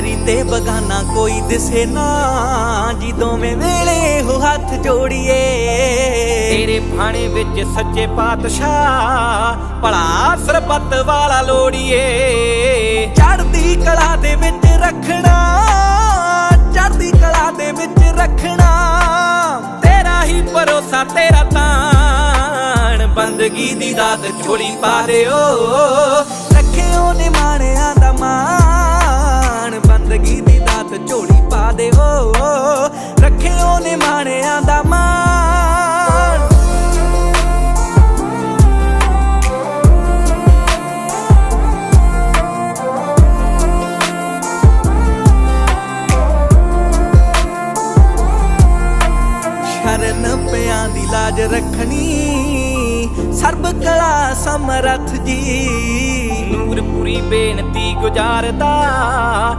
Very ਤੇ ਬਗਾਨਾ ਕੋਈ ਦਿਸੇ ਨਾ। ਜੀ ਦੋਵੇਂ ਵੇਲੇ ਹੋ ਹੱਥ ਜੋੜੀਏ। ਤੇਰੇ ਭਾਣੇ ਵਿੱਚ ਸੱਚੇ ਪਾਤਸ਼ਾਹ ਭਲਾ ਸਰਬੱਤ ਵਾਲਾ ਲੋੜੀਏ। ਚੜ੍ਹਦੀ ਕਲਾ ਦੇ ਵਿੱਚ ਰੱਖਣਾ ਚੜਦੀ ਕਲਾ ਦੇ ਵਿੱਚ ਰੱਖਣਾ। ਤੇਰਾ ਹੀ ਭਰੋਸਾ, ਤੇਰਾ ਤਾਣ। ਬੰਦਗੀ ਦੀ ਦਾਤ ਝੋਲੀ ਪਾ ਦਿਓ। ਪਾ ਦਿਓ ਰੱਖਿਓ ਨੇ ਮਾਣਿਆਂ ਦਾ ਮਾਣ। ਸ਼ਰਨ ਪਿਆਂ ਦੀ ਲਾਜ ਰੱਖਣੀ, ਸਰਬ ਕਲਾ ਸਮਰੱਥ ਜੀ। ਨੂਰਪੁਰੀ ਬੇਨਤੀ ਗੁਜ਼ਾਰਦਾ